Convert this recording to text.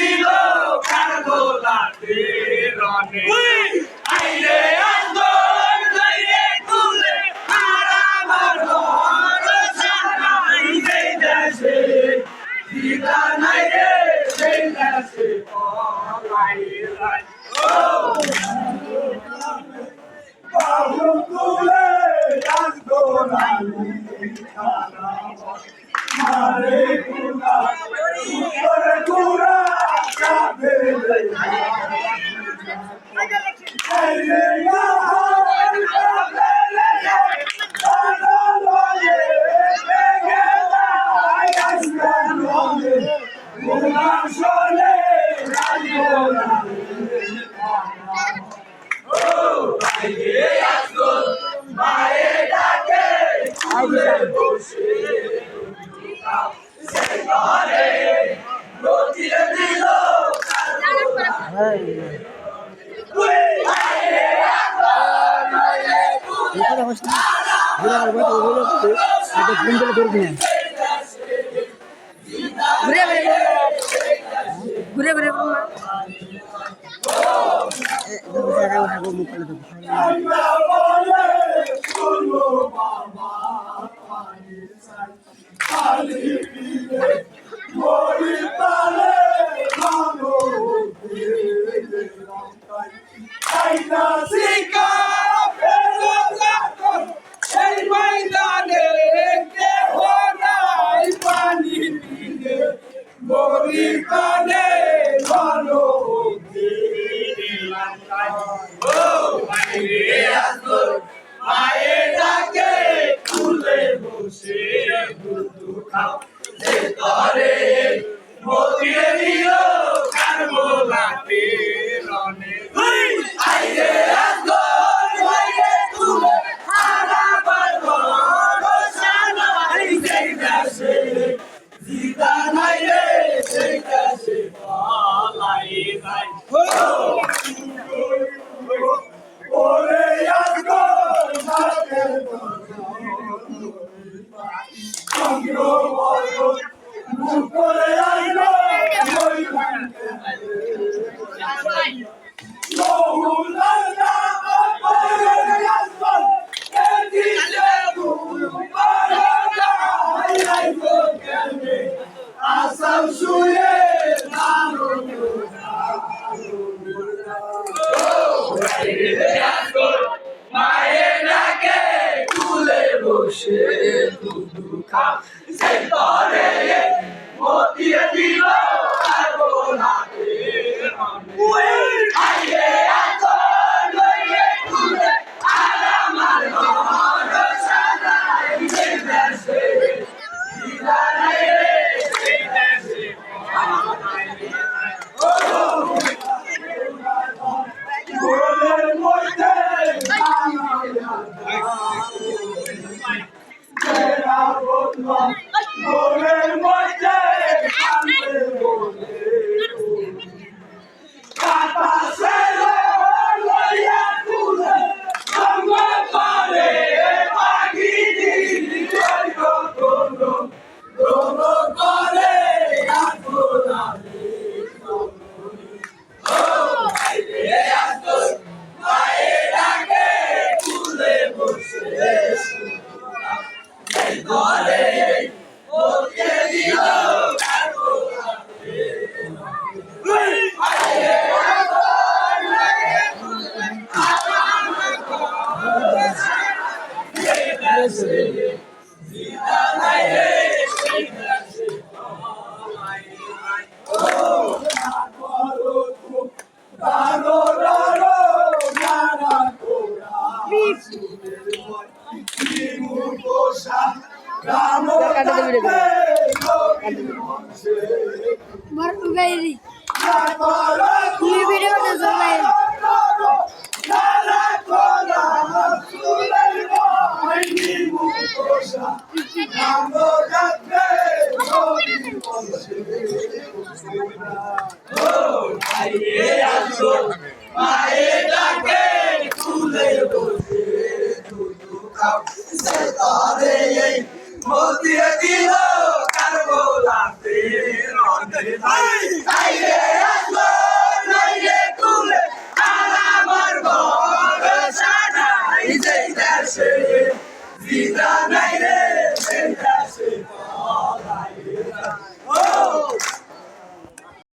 দিল কার্গো লাঠি রনে আইরে আন্দোলন যাইরে তুলে আর আমার ঘর সারাই দেই দেশে দিদা নাই রে দেই দেশে অলাই লাই ও! বাহু তুলে কার্গো লাঠি মারে কুলা করে কুলা cabeça. অবস্থা। ঘুরে আর ভাই ওগুলো একটা ফোন করে ধরে নিয়ে ঘুরে ঘুরে ঘুরে ঘুরে I can see উঠাও যে তরে মোদিয়ে দিল কারমো মায়ের নাকে কুলে বসে দুধ খাও সে তরে মতিয়া দিবা ভিডিওটা জমাই মায়ে ডাকে তুলে বসে। মোদিয়ে দিল কারবোলাতে